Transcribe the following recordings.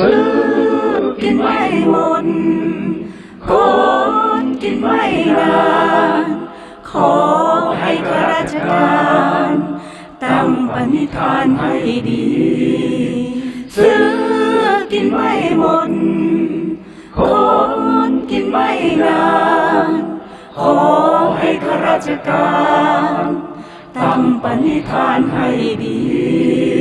ซื้อกินไม่หมดโกนกินไม่นาน ขอให้ข้าราชการตั้งปณิธานให้ดี ซื้อกินไม่หมดโกนกินไม่นาน ขอให้ข้าราชการตั้งปณิธานให้ดี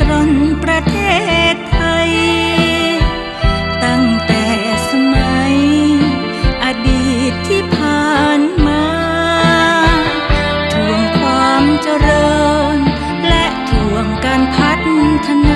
กรนประเทศไทย ตั้งแต่สมัย อดีตที่ผ่านมาทวงความเจริญ และทวงการพัฒนา